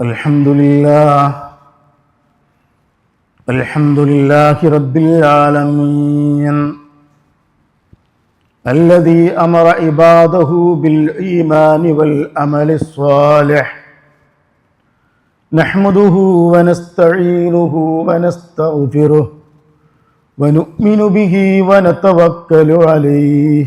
الحمد لله الحمد لله رب العالمين الذي امر عباده بالايمان والعمل الصالح نحمده ونستعينه ونستغفره ونؤمن به ونتوكل عليه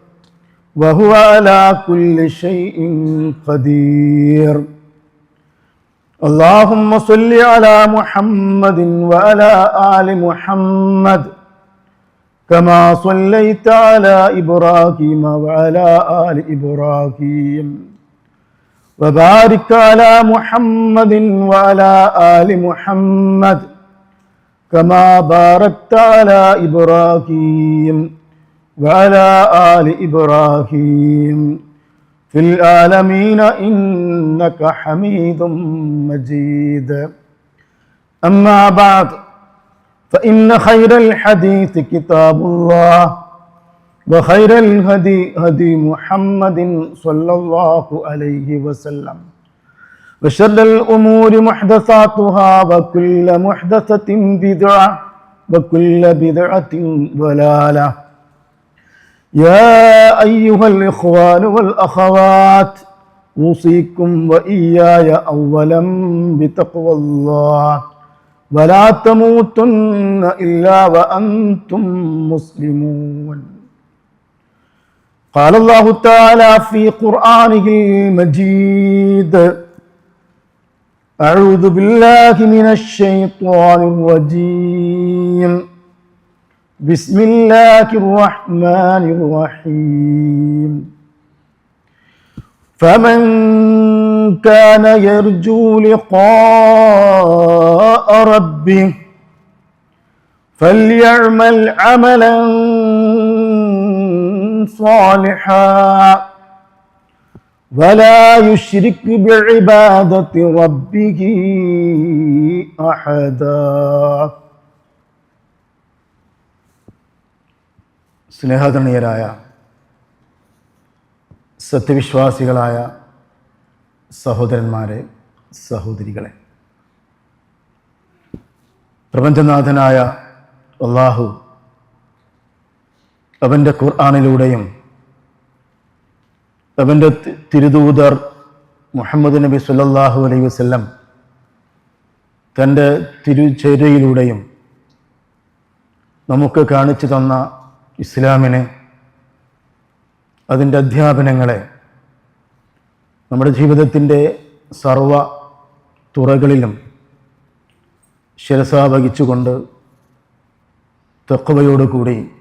وهو على كل شيء قدير. اللهم صل على محمد وعلى آل محمد كما صليت على إبراهيم وعلى آل إبراهيم. وبارك على محمد وعلى آل محمد كما باركت على إبراهيم. وعلى آل إبراهيم في العالمين إنك حميد مجيد. أما بعد فإن خير الحديث كتاب الله وخير الهدي هدي محمد صلى الله عليه وسلم وشر الأمور محدثاتها وكل محدثة بدعة وكل بدعة ضلالة. يا أيها الإخوان والأخوات أوصيكم وإياي أولا بتقوى الله. ولا تموتن إلا وأنتم مسلمون. قال الله تعالى في قرآنه المجيد أعوذ بالله من الشيطان الرجيم. بسم الله الرحمن الرحيم فمن كان يرجو لقاء ربه فليعمل عملا صالحا ولا يشرك بعبادة ربه أحدا സ്നേഹധനീയരായ സത്യവിശ്വാസികളായ സഹോദരന്മാരെ സഹോദരികളെ. പ്രപഞ്ചനാഥനായ അള്ളാഹു അവന്റെ ഖുർആാനിലൂടെയും അവന്റെ തിരുദൂതർ മുഹമ്മദ് നബി സുല്ലാഹു അലൈ വസ്ല്ലം തന്റെ തിരുചേരയിലൂടെയും നമുക്ക് കാണിച്ചു തന്ന ഇസ്ലാമിനെ അതിന്റെ അധ്യാപനങ്ങളെ നമ്മുടെ ജീവിതത്തിന്റെ സർവ തുറകളിലും ശിരസ വഹിച്ചുകൊണ്ട് തെക്കുവയോടുകൂടി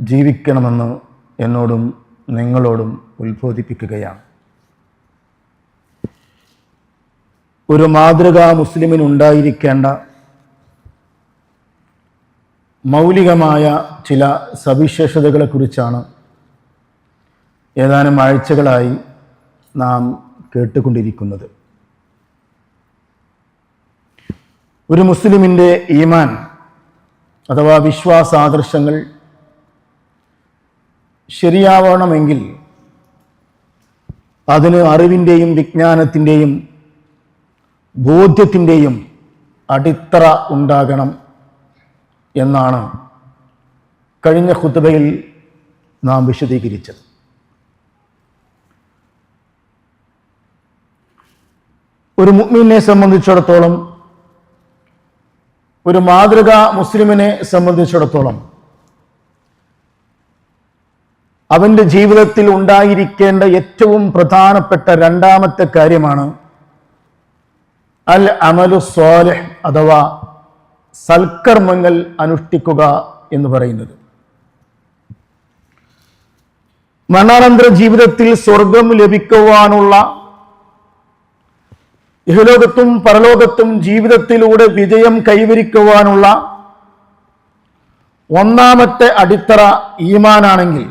ജീവിക്കണമെന്ന് എന്നോടും നിങ്ങളോടും ഉത്ബോധിപ്പിക്കുകയാണ്. ഒരു മാതൃകാ മുസ്ലിമിനുണ്ടായിരിക്കേണ്ട മൗലികമായ ചില സവിശേഷതകളെക്കുറിച്ചാണ് ഏതാനും ആഴ്ചകളായി നാം കേട്ടുകൊണ്ടിരിക്കുന്നത്. ഒരു മുസ്ലിമിന്റെ ഈമാൻ അഥവാ വിശ്വാസാദർശങ്ങൾ ശരിയാവണമെങ്കിൽ അതിന് അറിവിന്റെയും വിജ്ഞാനത്തിന്റെയും ബോധ്യത്തിന്റെയും അടിത്തറ ഉണ്ടാകണം. എന്നാണ് കഴിഞ്ഞ ഖുത്തുബയിൽ നാം വിശദീകരിച്ചത്. ഒരു മുഅ്മിനെ സംബന്ധിച്ചിടത്തോളം ഒരു മാതൃക മുസ്ലിമിനെ സംബന്ധിച്ചിടത്തോളം അവന്റെ ജീവിതത്തിൽ ഉണ്ടായിരിക്കേണ്ട ഏറ്റവും പ്രധാനപ്പെട്ട രണ്ടാമത്തെ കാര്യമാണ് അൽ അമലു സ്വാലിഹ് അഥവാ സൽക്കർമ്മങ്ങൾ അനുഷ്ഠിക്കുക എന്ന് പറയുന്നത്. മരണാനന്തര ജീവിതത്തിൽ സ്വർഗം ലഭിക്കുവാനുള്ള ഇഹലോകത്തും പരലോകത്തും ജീവിതത്തിലൂടെ വിജയം കൈവരിക്കുവാനുള്ള ഒന്നാമത്തെ അടിത്തറ ഈമാനാണെങ്കിൽ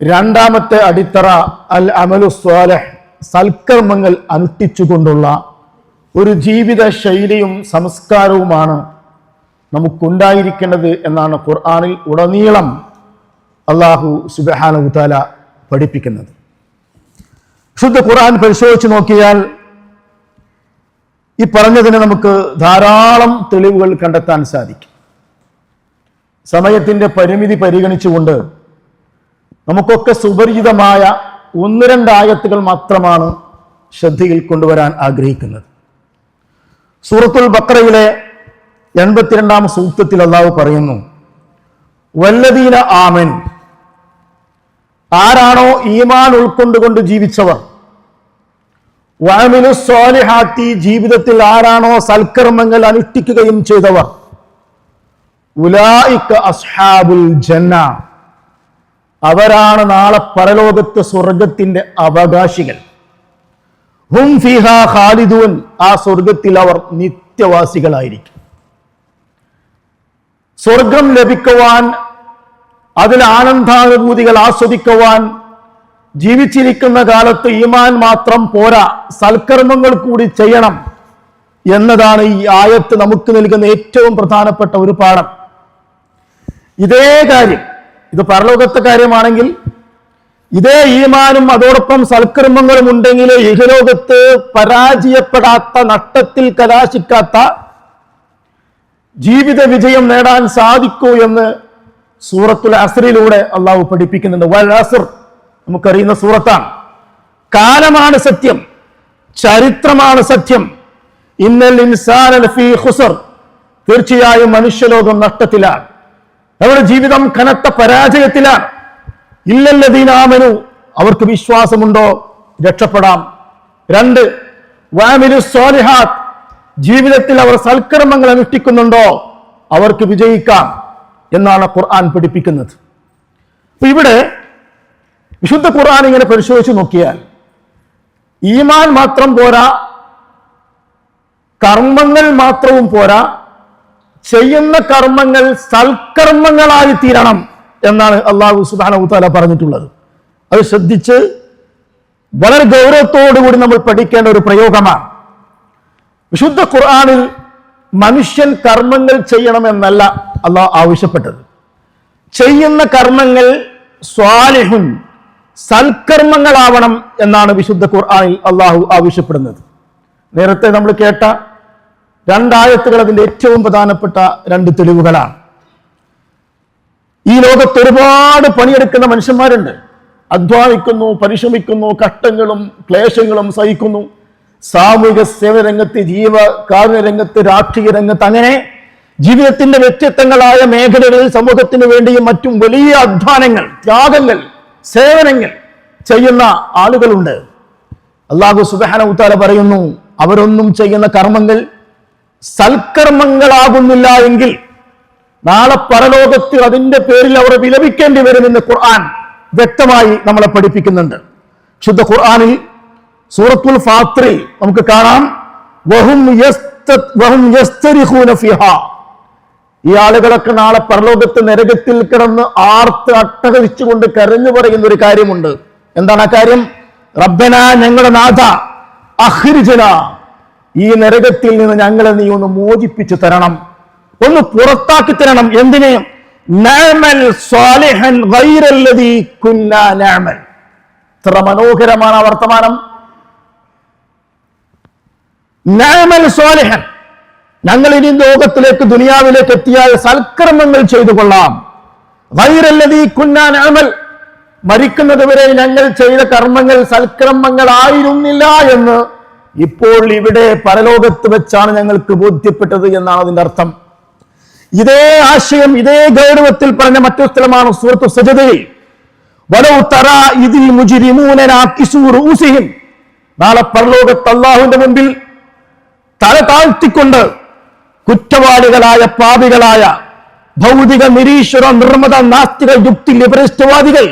രണ്ടാമത്തെ അടിത്തറ അൽ അമലു സ്വാലഹ് സൽക്കർമ്മങ്ങൾ അനുഷ്ഠിച്ചുകൊണ്ടുള്ള ഒരു ജീവിത ശൈലിയും സംസ്കാരവുമാണ് നമുക്കുണ്ടായിരിക്കേണ്ടത് എന്നാണ് ഖുർആാനിൽ ഉടനീളം അള്ളാഹു സുബഹാനുതാല പഠിപ്പിക്കുന്നത്. ശുദ്ധ ഖുർആൻ പരിശോധിച്ച് നോക്കിയാൽ ഈ പറഞ്ഞതിന് നമുക്ക് ധാരാളം തെളിവുകൾ കണ്ടെത്താൻ സാധിക്കും. സമയത്തിന്റെ പരിമിതി പരിഗണിച്ചുകൊണ്ട് നമുക്കൊക്കെ സുപരിചിതമായ ഒന്ന് രണ്ടായത്തുകൾ മാത്രമാണ് ശ്രദ്ധയിൽ കൊണ്ടുവരാൻ ആഗ്രഹിക്കുന്നത്. സൂറത്തുൽ ബക്രയിലെ എൺപത്തിരണ്ടാം സൂക്തത്തിൽ അള്ളാഹു പറയുന്നു വല്ലദീന ആമൻ. ആരാണോ ഈമാൻ ഉൾക്കൊണ്ടുകൊണ്ട് ജീവിച്ചവർ? വാമിനു സ്വാലിഹാത്തി ജീവിതത്തിൽ ആരാണോ സൽക്കർമ്മങ്ങൾ അനുഷ്ഠിക്കുകയും ചെയ്തവർ? ഉലായിക്ക അസ്ഹാബുൽ ജന്ന. അവരാണ് നാളെ പരലോകത്ത് സ്വർഗത്തിന്റെ അവകാശികൾ. ഹും ആ സ്വർഗത്തിൽ അവർ നിത്യവാസികളായിരിക്കും. സ്വർഗം ലഭിക്കുവാൻ അതിൽ ആനന്ദാനുഭൂതികൾ ആസ്വദിക്കുവാൻ ജീവിച്ചിരിക്കുന്ന കാലത്ത് ഈമാൻ മാത്രം പോരാ സൽക്കർമ്മങ്ങൾ കൂടി ചെയ്യണം എന്നതാണ് ഈ ആയത്ത് നമുക്ക് നൽകുന്ന ഏറ്റവും പ്രധാനപ്പെട്ട ഒരു പാഠം. ഇതേ കാര്യം ഇത് പരലോകത്തെ കാര്യമാണെങ്കിൽ ഇതേ ഈമാനും അതോടൊപ്പം സൽക്കർമ്മങ്ങളും ഉണ്ടെങ്കിൽ ഇഹലോകത്ത് പരാജയപ്പെടാത്ത നഷ്ടത്തിൽ കലാശിക്കാത്ത ജീവിത വിജയം നേടാൻ സാധിക്കൂ എന്ന് സൂറത്തുൽ അസറിലൂടെ അള്ളാഹു പഠിപ്പിക്കുന്നുണ്ട്. വൽ നമുക്കറിയുന്ന സൂറത്താണ്. കാലമാണ് സത്യം ചരിത്രമാണ് സത്യം. ഇന്നൽ ഇൻസാൻ ഖുസർ. തീർച്ചയായും മനുഷ്യലോകം നഷ്ടത്തിലാണ്. നമ്മുടെ ജീവിതം കനത്ത പരാജയത്തിലാണ്. ഇല്ലല്ലദീനാമനു അവർക്ക് വിശ്വാസമുണ്ടോ? രക്ഷപ്പെടാം. രണ്ട് വാമിലു സ്വാലിഹാത്ത്. ജീവിതത്തിൽ അവർ സൽക്കർമ്മങ്ങൾ അനുഷ്ഠിക്കുന്നുണ്ടോ? അവർക്ക് വിജയിക്കാം എന്നാണ് ഖുർആൻ പഠിപ്പിക്കുന്നത്. അപ്പൊ ഇവിടെ വിശുദ്ധ ഖുർആൻ ഇങ്ങനെ പരിശോധിച്ച് നോക്കിയാൽ ഈമാൻ മാത്രം പോരാ കർമ്മങ്ങൾ മാത്രവും പോരാ ചെയ്യുന്ന കർമ്മങ്ങൾ സൽക്കർമ്മങ്ങളായി തീരണം. എന്നാണ് അള്ളാഹു സുബാന പറഞ്ഞിട്ടുള്ളത്. അത് ശ്രദ്ധിച്ച് വളരെ ഗൗരവത്തോടുകൂടി നമ്മൾ പഠിക്കേണ്ട ഒരു പ്രയോഗമാണ്. വിശുദ്ധ ഖുർആാനിൽ മനുഷ്യൻ കർമ്മങ്ങൾ ചെയ്യണമെന്നല്ല അള്ളാഹ് ആവശ്യപ്പെട്ടത്. ചെയ്യുന്ന കർമ്മങ്ങൾ സ്വാലിഹുൻ സൽക്കർമ്മങ്ങളാവണം എന്നാണ് വിശുദ്ധ ഖുർആാനിൽ അള്ളാഹു ആവശ്യപ്പെടുന്നത്. നേരത്തെ നമ്മൾ കേട്ട രണ്ടായത്തുകൾ അതിന്റെ ഏറ്റവും പ്രധാനപ്പെട്ട രണ്ട് തെളിവുകളാണ്. ഈ ലോകത്ത് ഒരുപാട് പണിയെടുക്കുന്ന മനുഷ്യന്മാരുണ്ട്. അധ്വാനിക്കുന്നു പരിശ്രമിക്കുന്നു കഷ്ടങ്ങളും ക്ലേശങ്ങളും സഹിക്കുന്നു. സാമൂഹിക സേവന രംഗത്ത് ജീവ കാരുണ്യ രംഗത്ത് രാഷ്ട്രീയ രംഗത്ത് അങ്ങനെ ജീവിതത്തിന്റെ വ്യക്തിത്വങ്ങളായ മേഖലകളിൽ സമൂഹത്തിന് വേണ്ടിയും മറ്റും വലിയ അധ്വാനങ്ങൾ ത്യാഗങ്ങൾ സേവനങ്ങൾ ചെയ്യുന്ന ആളുകളുണ്ട്. അള്ളാഹു സുബഹാന ഉത്താല പറയുന്നു അവരൊന്നും ചെയ്യുന്ന കർമ്മങ്ങൾ സൽക്കർമ്മങ്ങളാകുന്നില്ല എങ്കിൽ നാളെ പരലോകത്ത് അതിന്റെ പേരിൽ അവർ വിലപിക്കേണ്ടി വരുമെന്ന് ഖുർആൻ വ്യക്തമായി നമ്മളെ പഠിപ്പിക്കുന്നുണ്ട്. ശുദ്ധ ഖുർആാനിൽ സൂറത്തുൽ ഫാത്രി നമുക്ക് കാണാം. വഹും വഹും. ഈ ആളുകളൊക്കെ നാളെ പരലോകത്ത് നരകത്തിൽ കിടന്ന് ആർത്ത് അട്ടഹരിച്ചുകൊണ്ട് കരഞ്ഞു പറയുന്ന ഒരു കാര്യമുണ്ട്. എന്താണ് ആ കാര്യം? റബ്ബന ഞങ്ങളുടെ നാഥ അഹ്രിജന. ഈ നരകത്തിൽ നിന്ന് ഞങ്ങളെ നീ ഒന്ന് മോചിപ്പിച്ചു തരണം. ഒന്ന് പുറത്താക്കി തരണം. എന്തിനെ? ഇത്ര മനോഹരമാണ് ആ വർത്തമാനം. സ്വാലിഹൻ. ഞങ്ങൾ ഇനി ലോകത്തിലേക്ക് ദുനിയാവിലേക്ക് എത്തിയാൽ സൽക്കർമ്മങ്ങൾ ചെയ്തു കൊള്ളാം. വൈരല്ലതീ കുന്നാൻ അമൽ മരിക്കുന്നത് വരെ ഞങ്ങൾ ചെയ്ത കർമ്മങ്ങൾ സൽക്കർമ്മങ്ങളായിരുന്നില്ല എന്ന് ഇപ്പോൾ ഇവിടെ പരലോകത്ത് വെച്ചാണ് ഞങ്ങൾക്ക് ബോധ്യപ്പെട്ടത് എന്നാണ് അതിന്റെ അർത്ഥം. ഇതേ ആശയം ഇതേ ഗൗരവത്തിൽ പറഞ്ഞ മറ്റൊരു സ്ഥലമാണ് സൂറത്തു സജതയിൽ നാളെ പരലോകത്ത് അള്ളാഹുവിന്റെ മുമ്പിൽ തല താഴ്ത്തിക്കൊണ്ട് കുറ്റവാളികളായ പാപികളായ ഭൗതിക നിരീശ്വര നിർമ്മത നാസ്തിക യുക്തി ലിബറിസ്റ്റ്വാദികൾ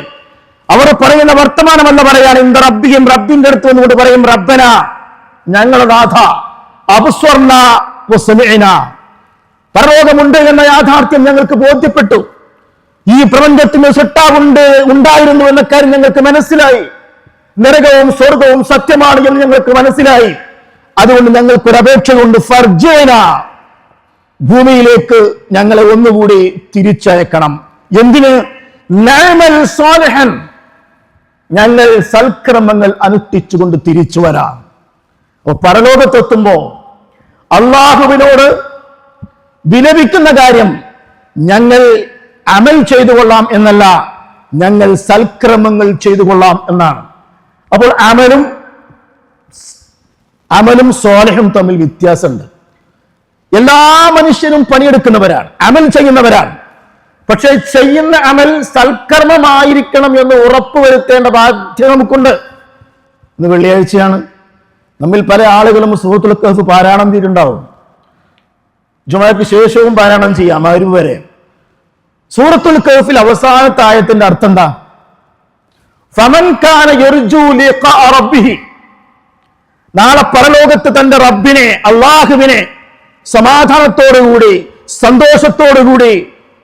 അവർ പറയുന്ന വർത്തമാനമല്ല പറയാൻ ഇന്ത റബ്ബിയും റബ്ബിന്റെ അടുത്ത് വന്നുകൊണ്ട് പറയും റബ്ബന ഞങ്ങളുടെ നാഥ അപസ്വർണ. പരലോകമുണ്ട് എന്ന യാഥാർത്ഥ്യം ഞങ്ങൾക്ക് ബോധ്യപ്പെട്ടു. ഈ പ്രപഞ്ചത്തിന് സൃഷ്ടാവുണ്ട് ഉണ്ടായിരുന്നു എന്ന കാര്യം ഞങ്ങൾക്ക് മനസ്സിലായി. നരകവും സ്വർഗവും സത്യമാണ് എന്ന് ഞങ്ങൾക്ക് മനസ്സിലായി. അതുകൊണ്ട് ഞങ്ങൾക്കൊരു അപേക്ഷയുണ്ട് ഫർജേന. ഭൂമിയിലേക്ക് ഞങ്ങളെ ഒന്നുകൂടി തിരിച്ചയക്കണം. എന്തിന്? ഞങ്ങൾ സൽക്രമങ്ങൾ അനുഷ്ഠിച്ചുകൊണ്ട് തിരിച്ചു വരാം. പരലോകത്തെത്തുമ്പോ അള്ളാഹുവിനോട് വിലപിക്കുന്ന കാര്യം ഞങ്ങൾ അമൽ ചെയ്തു കൊള്ളാം എന്നല്ല ഞങ്ങൾ സൽക്രമങ്ങൾ ചെയ്തു കൊള്ളാം എന്നാണ്. അപ്പോൾ അമലും അമലും സ്വാലഹും തമ്മിൽ വ്യത്യാസമുണ്ട്. എല്ലാ മനുഷ്യരും പണിയെടുക്കുന്നവരാണ് അമൽ ചെയ്യുന്നവരാണ്. പക്ഷെ ചെയ്യുന്ന അമൽ സൽക്കർമ്മമായിരിക്കണം എന്ന് ഉറപ്പുവരുത്തേണ്ട ബാധ്യത നമുക്കുണ്ട്. ഇന്ന് വെള്ളിയാഴ്ചയാണ്. നമ്മിൽ പല ആളുകളും സുഹൃത്തുൽ കഹഫ് പാരായണം ചെയ്തിട്ടുണ്ടാവും. ജുമയ്ക്ക് ശേഷവും പാരായണം ചെയ്യാം ആരും വരെ. സൂറത്തുൽ കൗഫിൽ അവസാനത്തെ ആയത്തിന്റെ അർത്ഥം എന്താ? നാളെ പരലോകത്ത് തന്റെ റബ്ബിനെ അള്ളാഹുവിനെ സമാധാനത്തോടുകൂടി സന്തോഷത്തോടുകൂടി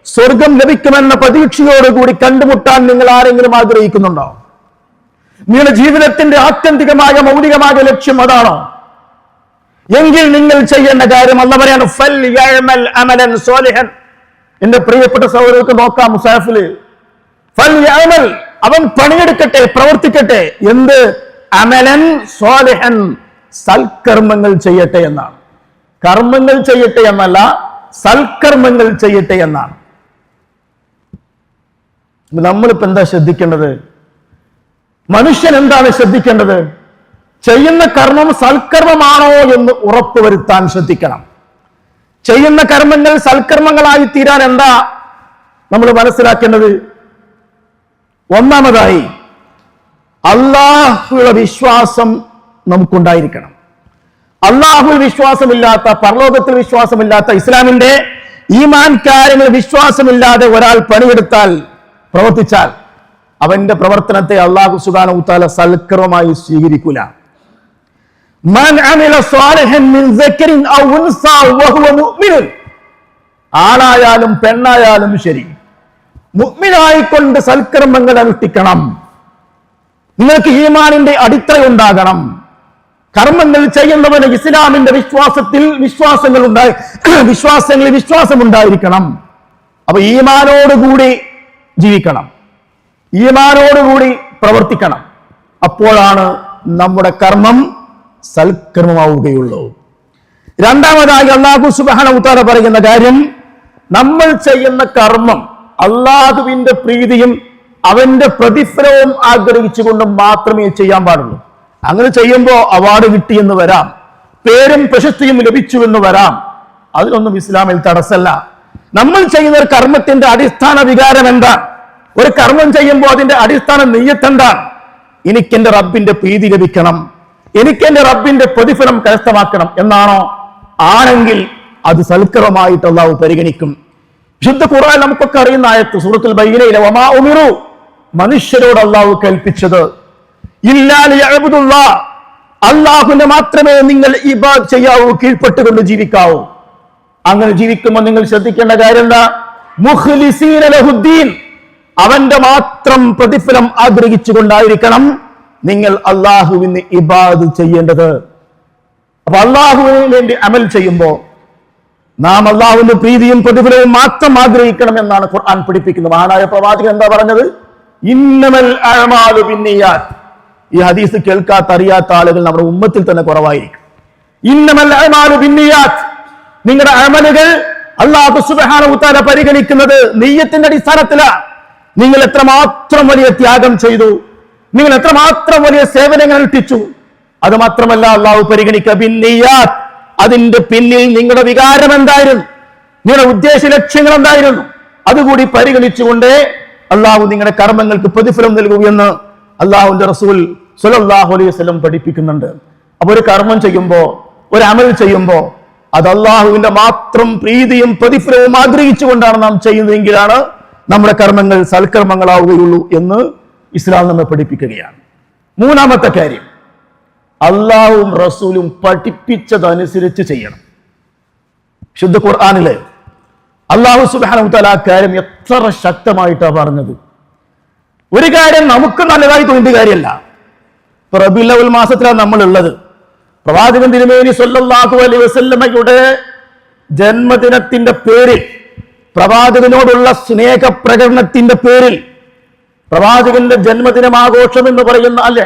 സ്വർഗം ലഭിക്കുമെന്ന പ്രതീക്ഷയോടുകൂടി കണ്ടുമുട്ടാൻ നിങ്ങൾ ആരെങ്കിലും ആഗ്രഹിക്കുന്നുണ്ടോ? നിങ്ങളുടെ ജീവിതത്തിന്റെ ആത്യന്തികമായ മൗലികമായ ലക്ഷ്യം അതാണോ? എങ്കിൽ നിങ്ങൾ ചെയ്യേണ്ട കാര്യം അല്ല പറയാണ് ഫൽ യഅമൽ അമലൻ സ്വാലിഹൻ എന്റെ പ്രിയപ്പെട്ട സഹോദരർക്ക് നോക്കാം മുസാഫിൽ. ഫൽ യഅമൽ അവൻ പണിയെടുക്കട്ടെ പ്രവർത്തിക്കട്ടെ. എന്ത്? അമലൻ സ്വാലിഹൻ സൽക്കർമ്മങ്ങൾ ചെയ്യട്ടെ എന്നാണ്. കർമ്മങ്ങൾ ചെയ്യട്ടെ എന്നല്ല സൽക്കർമ്മങ്ങൾ ചെയ്യട്ടെ എന്നാണ്. നമ്മളിപ്പോ എന്താ ശ്രദ്ധിക്കേണ്ടത്? മനുഷ്യൻ എന്താണ് ശ്രദ്ധിക്കേണ്ടത്? ചെയ്യുന്ന കർമ്മം സൽക്കർമ്മമാണോ എന്ന് ഉറപ്പുവരുത്താൻ ശ്രദ്ധിക്കണം. ചെയ്യുന്ന കർമ്മങ്ങൾ സൽക്കർമ്മങ്ങളായി തീരാൻ എന്താ നമ്മൾ മനസ്സിലാക്കേണ്ടത്? ഒന്നാമതായി അള്ളാഹുയുടെ വിശ്വാസം നമുക്കുണ്ടായിരിക്കണം. അള്ളാഹു വിശ്വാസമില്ലാത്ത പർലോകത്തിൽ വിശ്വാസമില്ലാത്ത ഇസ്ലാമിന്റെ ഈമാൻ കാര്യങ്ങൾ വിശ്വാസമില്ലാതെ ഒരാൾ പണിയെടുത്താൽ പ്രവർത്തിച്ചാൽ അവന്റെ പ്രവർത്തനത്തെ അള്ളാഹു സുബാന ഉത്താല സൽക്കരമായി സ്വീകരിക്കൂല. മൻ മിൻ ആണായാലും പെണ്ണായാലും ശരി. മുഗ്മിനായിക്കൊണ്ട് സൽക്കർമ്മങ്ങൾ അനുഷ്ഠിക്കണം. നിങ്ങൾക്ക് ഈമാനിന്റെ അടിത്തറ ഉണ്ടാകണം കർമ്മങ്ങൾ ചെയ്യുന്നവന് ഇസ്ലാമിന്റെ വിശ്വാസത്തിൽ വിശ്വാസങ്ങൾ ഉണ്ടായി വിശ്വാസങ്ങളിൽ വിശ്വാസം ഉണ്ടായിരിക്കണം. അപ്പൊ ഈമാനോടുകൂടി ജീവിക്കണം. ഈമാനോടുകൂടി പ്രവർത്തിക്കണം. അപ്പോഴാണ് നമ്മുടെ കർമ്മം സൽക്കർമ്മമാവുകയുള്ളൂ രണ്ടാമതായി അള്ളാഹു സുബാന ഉത്താര പറയുന്ന കാര്യം നമ്മൾ ചെയ്യുന്ന കർമ്മം അള്ളാഹുവിന്റെ പ്രീതിയും അവന്റെ പ്രതിഫലവും ആഗ്രഹിച്ചുകൊണ്ട് മാത്രമേ ചെയ്യാൻ പാടുള്ളൂ. അങ്ങനെ ചെയ്യുമ്പോൾ അവാർഡ് കിട്ടിയെന്ന് വരാം പേരും പ്രശസ്തിയും ലഭിച്ചു എന്ന് വരാം. അതിനൊന്നും ഇസ്ലാമിൽ തടസ്സല്ല. നമ്മൾ ചെയ്യുന്ന ഒരു കർമ്മത്തിന്റെ അടിസ്ഥാന വികാരം എന്താ ഒരു കർമ്മം ചെയ്യുമ്പോൾ അതിന്റെ അടിസ്ഥാന നെയ്യത്ത് എന്താണ്? എനിക്കെന്റെ റബ്ബിന്റെ പ്രീതി ലഭിക്കണം. എനിക്കെന്റെ റബ്ബിന്റെ പ്രതിഫലം കരസ്ഥമാക്കണം എന്നാണോ? ആണെങ്കിൽ അത് സൽക്കരമായിട്ട് അള്ളാഹു പരിഗണിക്കും. വിശുദ്ധ ഖുർആൻ നമുക്കൊക്കെ അറിയുന്ന ആയത്ത് സൂറത്തുൽ ബൈനയിലെ വമാ ഉമിറു. മനുഷ്യരോട് അള്ളാഹു കൽപ്പിച്ചത് അള്ളാഹുനെ മാത്രമേ നിങ്ങൾ ഇബാദ് ചെയ്യാവൂ കീഴ്പ്പെട്ടുകൊണ്ട് ജീവിക്കാവൂ. അങ്ങനെ ജീവിക്കുമ്പോൾ നിങ്ങൾ ശ്രദ്ധിക്കേണ്ട കാര്യം എന്താ? അവന്റെ മാത്രം പ്രതിഫലം ആഗ്രഹിച്ചുകൊണ്ടായിരിക്കണം നിങ്ങൾ അള്ളാഹുവിന് ഇബാദ് ചെയ്യേണ്ടത്. അപ്പൊ അള്ളാഹുവിന് വേണ്ടി അമൽ ചെയ്യുമ്പോൾ നാം അള്ളാഹുവിന്റെ പ്രീതിയും പ്രതിഫലവും മാത്രം ആഗ്രഹിക്കണം എന്നാണ് ഖുർആൻ പഠിപ്പിക്കുന്നത്. മഹാനായ പ്രവാചകൻ എന്താ പറഞ്ഞത്? ഇന്നമൽ ബിന്നിയാത്ത്. ഈ ഹദീസ് കേൾക്കാത്ത അറിയാത്ത ആളുകൾ നമ്മുടെ ഉമ്മത്തിൽ തന്നെ കുറവായിരിക്കും. ഇന്നമൽ അഅമാലു ബിന്നിയാത്ത്. നിങ്ങളുടെ അമലുകൾ അള്ളാഹു സുബ്ഹാനഹു ഉത്താര പരിഗണിക്കുന്നത് നെയ്യത്തിന്റെ അടിസ്ഥാനത്തിലാണ് നിങ്ങൾ എത്രമാത്രം വലിയ ത്യാഗം ചെയ്തു. നിങ്ങൾ എത്രമാത്രം വലിയ സേവനങ്ങൾ അനുഷ്ഠിച്ചു അത് മാത്രമല്ല അള്ളാഹു പരിഗണിക്കുക അതിന്റെ പിന്നിൽ നിങ്ങളുടെ വികാരം എന്തായിരുന്നു? നിങ്ങളുടെ ഉദ്ദേശ ലക്ഷ്യങ്ങൾ എന്തായിരുന്നു? അതുകൂടി പരിഗണിച്ചുകൊണ്ടേ അള്ളാഹു നിങ്ങളുടെ കർമ്മങ്ങൾക്ക് പ്രതിഫലം നൽകൂ എന്ന് അള്ളാഹുന്റെ റസൂൽ സുലല്ലാഹു അലൈഹി വസല്ലം പഠിപ്പിക്കുന്നുണ്ട്. അപ്പൊ ഒരു കർമ്മം ചെയ്യുമ്പോ ഒരു അമൽ ചെയ്യുമ്പോ അത് അള്ളാഹുവിന്റെ മാത്രം പ്രീതിയും പ്രതിഫലവും ആഗ്രഹിച്ചുകൊണ്ടാണ് നാം ചെയ്യുന്നതെങ്കിലാണ് നമ്മുടെ കർമ്മങ്ങൾ സൽക്കർമ്മങ്ങളാവുകയുള്ളൂ എന്ന് ഇസ്ലാം നമ്മെ പഠിപ്പിക്കുകയാണ്. മൂന്നാമത്തെ കാര്യം അള്ളാഹും റസൂലും പഠിപ്പിച്ചതനുസരിച്ച് ചെയ്യണം. ശുദ്ധ ഖുർആാനിൽ അള്ളാഹു സുബാന തല ആ കാര്യം എത്ര ശക്തമായിട്ടാണ് പറഞ്ഞത്. ഒരു കാര്യം നമുക്ക് നല്ലതായി തോന്നിയ കാര്യമല്ല. ഇപ്പൊ ഉൽമാസത്തിലാണ് ഉള്ളത് പ്രവാചകൻ തിരുമേനി സല്ലല്ലാഹു അലൈ വസല്ലമയുടെ ജന്മദിനത്തിന്റെ പേരിൽ പ്രവാചകനോടുള്ള സ്നേഹ പ്രകടനത്തിന്റെ പേരിൽ പ്രവാചകന്റെ ജന്മദിനം ആഘോഷം എന്ന് പറയുന്ന അൽ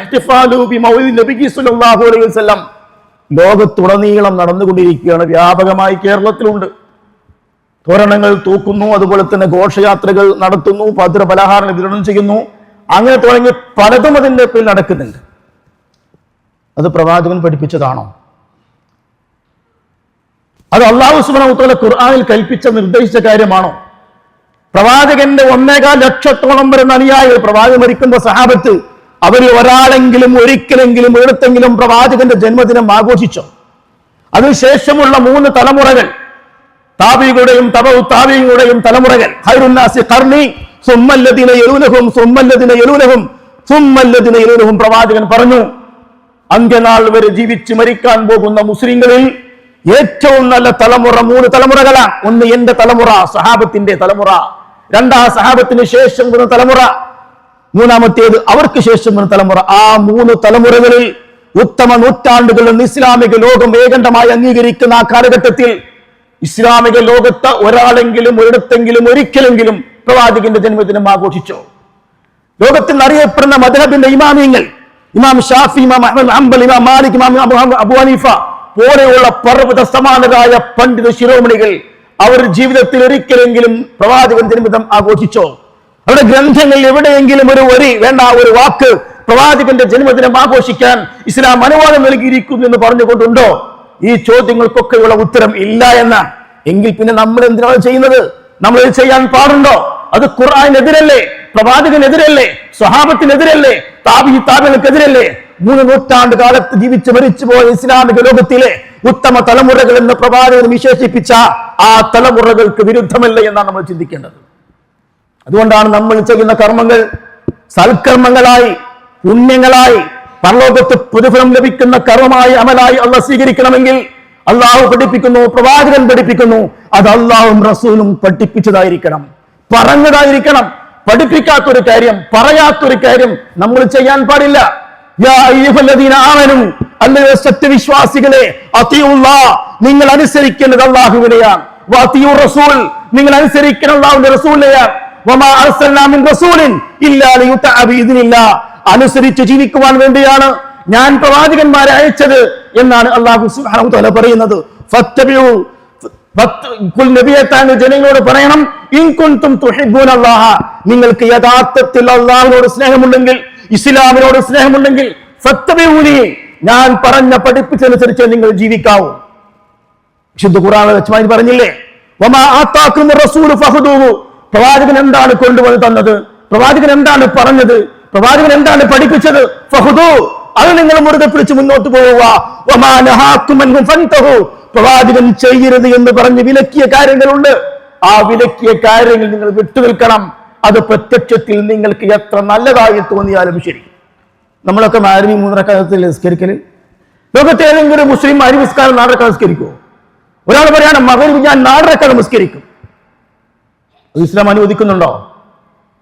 ലോകത്തുടനീളം നടന്നുകൊണ്ടിരിക്കുകയാണ്. വ്യാപകമായി കേരളത്തിലുണ്ട്. തോരണങ്ങൾ തൂക്കുന്നു അതുപോലെ തന്നെ ഘോഷയാത്രകൾ നടത്തുന്നു ഭദ്ര പലഹാരങ്ങൾ വിതരണം ചെയ്യുന്നു. അങ്ങനെ തുടങ്ങി പലതും അതിന്റെ പേരിൽ നടക്കുന്നുണ്ട്. അത് പ്രവാചകൻ പഠിപ്പിച്ചതാണോ? അത് അള്ളാഹു സുബാന ഖുർആാനിൽ കൽപ്പിച്ച നിർദ്ദേശിച്ച കാര്യമാണോ? പ്രവാചകന്റെ ഒന്നേകാൽ ലക്ഷത്തോളം വരുന്ന അനുയായികൾ പ്രവാചകൻ മരിക്കുമ്പോൾ സഹാബത്ത് അവരിൽ ഒരാളെങ്കിലും ഒരിക്കലെങ്കിലും എടുത്തെങ്കിലും പ്രവാചകന്റെ ജന്മദിനം ആഘോഷിച്ചു? അതിനുശേഷമുള്ള മൂന്ന് തലമുറകൾ താബികളുടെയും തപു താബികളുടെയും തലമുറകൾ. ഹൈറുന്നാസി പ്രവാചകൻ പറഞ്ഞു അന്ത്യനാൾ വരെ ജീവിച്ച് മരിക്കാൻ പോകുന്ന മുസ്ലിങ്ങളിൽ ഏറ്റവും നല്ല തലമുറ മൂന്ന് തലമുറകളാണ് ഒന്ന് എന്റെ തലമുറ സഹാബത്തിന്റെ തലമുറ. രണ്ടാം സഹാബത്തിന് ശേഷം വരുന്ന തലമുറ. മൂന്നാമത്തേത് അവർക്ക് ശേഷം വരുന്ന തലമുറ. ആ മൂന്ന് തലമുറകളിൽ ഉത്തമ നൂറ്റാണ്ടുകളിൽ ഇസ്ലാമിക ലോകം ഏകണ്ഠമായി അംഗീകരിക്കുന്ന ആ കാലഘട്ടത്തിൽ ഇസ്ലാമിക ലോകത്ത് ഒരാളെങ്കിലും ഒരിടത്തെങ്കിലും ഒരിക്കലെങ്കിലും പ്രവാചകന്റെ ജന്മദിനം ആഘോഷിച്ചോ? ലോകത്തിൽ അറിയപ്പെടുന്ന മദഹബിന്റെ ഇമാമിയങ്ങൾ ഇമാം ഷാഫി ഇമാം അഹ്മദ് അംബൽ ഇമാം മാലിക് ഇമാം അബു ഹനീഫ പോലെയുള്ള പർവത സമാനരായ പണ്ഡിത ശിരോമണികൾ അവർ ജീവിതത്തിൽ ഒരിക്കലെങ്കിലും പ്രവാചകൻ ജന്മദിനം ആഘോഷിച്ചോ? അവരുടെ ഗ്രന്ഥങ്ങളിൽ എവിടെയെങ്കിലും ഒരു വരി വേണ്ട ഒരു വാക്ക് പ്രവാചകന്റെ ജന്മദിനം ആഘോഷിക്കാൻ ഇസ്ലാം അനുവാദം നൽകിയിരിക്കുന്നു എന്ന് പറഞ്ഞുകൊണ്ടുണ്ടോ? ഈ ചോദ്യങ്ങൾക്കൊക്കെയുള്ള ഉത്തരം ഇല്ല എന്നാണ് എങ്കിൽ പിന്നെ നമ്മൾ എന്തിനാണ് ചെയ്യുന്നത്? നമ്മൾ ഇത് ചെയ്യാൻ പാടുണ്ടോ? അത് ഖുർആാനെതിരല്ലേ? പ്രവാചകനെതിരല്ലേ? സ്വഹാബത്തിനെതിരല്ലേ? താബി താബികൾക്കെതിരല്ലേ മൂന്ന് നൂറ്റാണ്ട് കാലത്ത് ജീവിച്ച് മരിച്ചു പോയ ഇസ്ലാമിക ലോകത്തിലെ ഉത്തമ തലമുറകൾ എന്ന് പ്രവാചകൻ വിശേഷിപ്പിച്ച ആ തലമുറകൾക്ക് വിരുദ്ധമല്ല എന്നാണ് നമ്മൾ ചിന്തിക്കേണ്ടത്. അതുകൊണ്ടാണ് നമ്മൾ ചെയ്യുന്ന കർമ്മങ്ങൾ സൽക്കർമ്മങ്ങളായി പുണ്യങ്ങളായി പരലോകത്ത് പ്രതിഫലം ലഭിക്കുന്ന കർമ്മമായി അമലായി അള്ള സ്വീകരിക്കണമെങ്കിൽ അള്ളാഹു പഠിപ്പിക്കുന്നു പ്രവാചകൻ പഠിപ്പിക്കുന്നു അത് അള്ളാഹും റസൂലും പഠിപ്പിച്ചതായിരിക്കണം. പറഞ്ഞതായിരിക്കണം. പഠിപ്പിക്കാത്തൊരു കാര്യം പറയാത്തൊരു കാര്യം നമ്മൾ ചെയ്യാൻ പാടില്ല. സത്യവിശ്വാസികളെ നിങ്ങൾ അനുസരിക്കേണ്ടത് അള്ളാഹുവിനെയാണ്. നിങ്ങൾ അനുസരിക്കണം അനുസരിച്ച് ജീവിക്കുവാൻ വേണ്ടിയാണ് ഞാൻ പ്രവാചകന്മാരെ അയച്ചത് എന്നാണ് അള്ളാഹു സുബ്ഹാനഹു തആല പറയുന്നത്. ജനങ്ങളോട് പറയണം ഇൻ നിങ്ങൾക്ക് യഥാർത്ഥത്തിൽ അള്ളാഹുവിനോട് സ്നേഹമുണ്ടെങ്കിൽ ഇസ്ലാമിനോട് സ്നേഹമുണ്ടെങ്കിൽ ഫത്തബിഊനി ഞാൻ പറഞ്ഞ പഠിപ്പിച്ചനുസരിച്ച് നിങ്ങൾ ജീവിക്കാവൂ. വിശുദ്ധ ഖുറാന വ്യക്തമായി പറഞ്ഞില്ലേ? പ്രവാചകൻ എന്താണ് കൊണ്ടുവന്ന് തന്നത്? പ്രവാചകൻ എന്താണ് പറഞ്ഞത്? പ്രവാചകൻ എന്താണ് പഠിപ്പിച്ചത്? ഫഹുദു അത് നിങ്ങൾ മുറുകെ പിടിച്ച് മുന്നോട്ട് പോവുക. പ്രവാചകൻ ചെയ്യരുത് എന്ന് പറഞ്ഞ് വിലക്കിയ കാര്യങ്ങളുണ്ട്. ആ വിലക്കിയ കാര്യങ്ങൾ നിങ്ങൾ വിട്ടുനിൽക്കണം. അത് പ്രത്യക്ഷത്തിൽ നിങ്ങൾക്ക് എത്ര നല്ലതായി തോന്നിയാലും ശരി. നമ്മളൊക്കെ മാരുതി മൂന്നരക്കാലത്തിൽ നിസ്കരിക്കൽ. ലോകത്തെ ഏതെങ്കിലും മുസ്ലിം അരി നിസ്കാരം നാടക നിസ്കരിക്കുമോ ഒരാൾ പറയാണ് മകൻ ഞാൻ നാടക നിസ്കരിക്കും. അത് ഇസ്ലാം അനുവദിക്കുന്നുണ്ടോ?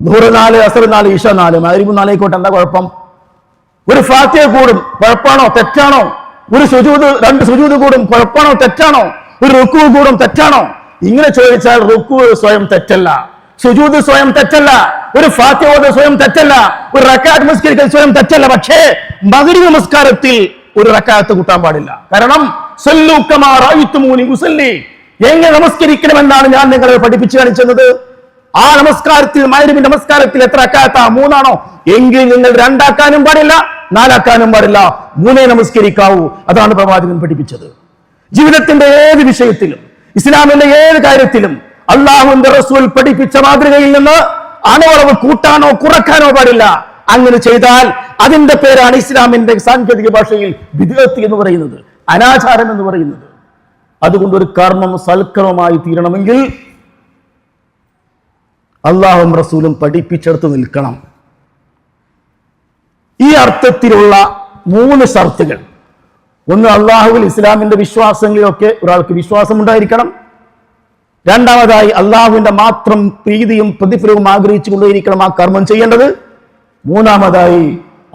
നൂറ് നാല് അസർ നാല് ഈശ നാല് മാരിബ് നാലേക്കോട്ടെ എന്താ കുഴപ്പം? ഒരു ഫാത്തിയ കൂടും കുഴപ്പമാണോ? തെറ്റാണോ? ഒരു സുജൂത് രണ്ട് സുജൂത് കൂടും കുഴപ്പമാണോ? തെറ്റാണോ? ഒരു റുക്കു കൂടും തെറ്റാണോ? ഇങ്ങനെ ചോദിച്ചാൽ റുക്കു സ്വയം തെറ്റല്ല. സുജൂത് സ്വയം തെറ്റല്ല ഒരു ഫാത്തിയോട് സ്വയം തെറ്റല്ല ഒരു റക്കാത്ത് നമസ്കരിക്കൽ സ്വയം തെറ്റല്ല പക്ഷേ മകരി നമസ്കാരത്തിൽ ഒരു റക്കാത്ത് കൂട്ടാൻ പാടില്ല. കാരണം എങ്ങനെ നമസ്കരിക്കണമെന്നാണ് ഞാൻ നിങ്ങളെ പഠിപ്പിച്ചു കാണിച്ചത്. ആ നമസ്കാരത്തിൽ മൈരബി നമസ്കാരത്തിൽ എത്ര അക്കാത്ത മൂന്നാണോ? എങ്കിൽ നിങ്ങൾ രണ്ടാക്കാനും പാടില്ല നാലാക്കാനും പാടില്ല. മൂന്നേ നമസ്കരിക്കാവൂ. അതാണ് പ്രവാചകൻ പഠിപ്പിച്ചത്. ജീവിതത്തിന്റെ ഏത് വിഷയത്തിലും ഇസ്ലാമിന്റെ ഏത് കാര്യത്തിലും അള്ളാഹുവിന്റെ റസൂൽ പഠിപ്പിച്ച മാതൃകയിൽ നിന്ന് അണുവളവ് കൂട്ടാനോ കുറക്കാനോ പാടില്ല. അങ്ങനെ ചെയ്താൽ അതിന്റെ പേരാണ് ഇസ്ലാമിന്റെ സാങ്കേതിക ഭാഷയിൽ വിദ്യത്തി എന്ന് പറയുന്നത് അനാചാരം എന്ന് പറയുന്നത്. അതുകൊണ്ട് ഒരു കർമ്മം സൽക്കർമ്മമായി തീരണമെങ്കിൽ അള്ളാഹും റസൂലും പഠിപ്പിച്ചെടുത്ത് നിൽക്കണം. ഈ അർത്ഥത്തിലുള്ള മൂന്ന് ഷർത്തുകൾ. ഒന്ന് അള്ളാഹുവിൽ ഇസ്ലാമിന്റെ വിശ്വാസങ്ങളിലൊക്കെ ഒരാൾക്ക് വിശ്വാസം ഉണ്ടായിരിക്കണം രണ്ടാമതായി അള്ളാഹുവിന്റെ മാത്രം പ്രീതിയും പ്രതിഫലവും ആഗ്രഹിച്ചു കൊണ്ടേയിരിക്കണം ആ കർമ്മം ചെയ്യേണ്ടത്. മൂന്നാമതായി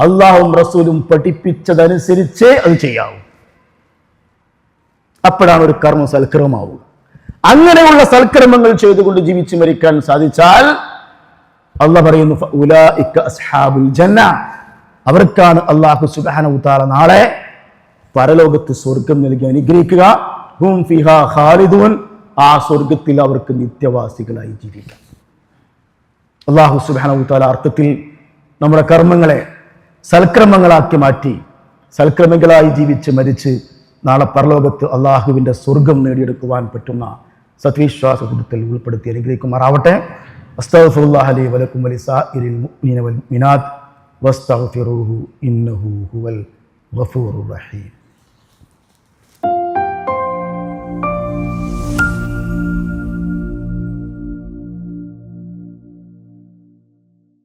അള്ളാഹും റസൂലും പഠിപ്പിച്ചതനുസരിച്ചേ അത് ചെയ്യാവൂ. അപ്പോഴാണ് ഒരു കർമ്മ സൽക്കർമ്മമാവുക അങ്ങനെയുള്ള സൽക്കർമ്മങ്ങൾ ചെയ്തുകൊണ്ട് ജീവിച്ചു മരിക്കാൻ സാധിച്ചാൽ അള്ളാഹ് പറയുന്നു "ഫഉലായിക അസ്ഹാബുൽ ജന്ന അവർക്കാണ് അള്ളാഹു സുബ്ഹാനഹു തആല നാളെ പരലോകത്ത് സ്വർഗം നൽകി അനുഗ്രഹിക്കുക. ഹും ഫിഹാ ഖാലിദൂൻ. ആ സ്വർഗത്തിൽ അവർക്ക് നിത്യവാസികളായി ജീവിക്കാം. അള്ളാഹു സുബ്ഹാനഹു തആല അർത്ഥത്തിൽ നമ്മുടെ കർമ്മങ്ങളെ സൽക്രമങ്ങളാക്കി മാറ്റി സൽക്രമങ്ങളായി ജീവിച്ച് മരിച്ച് നാളെ പരലോകത്ത് അള്ളാഹുവിന്റെ സ്വർഗം നേടിയെടുക്കുവാൻ പറ്റുന്ന സത്വിശ്വാസ കൂട്ടത്തിൽ ഉൾപ്പെടുത്തി അനുഗ്രഹിക്കുമാറാവട്ടെ. അസ്തഗ്ഫിറുല്ലാഹ ലി വലക്കും വലിസാഇരിൽ മുഅ്മിനീന മിനാദ് വസ്തഫിറുഹു ഇന്നഹു ഹുവൽ ഗഫൂർ റഹീം.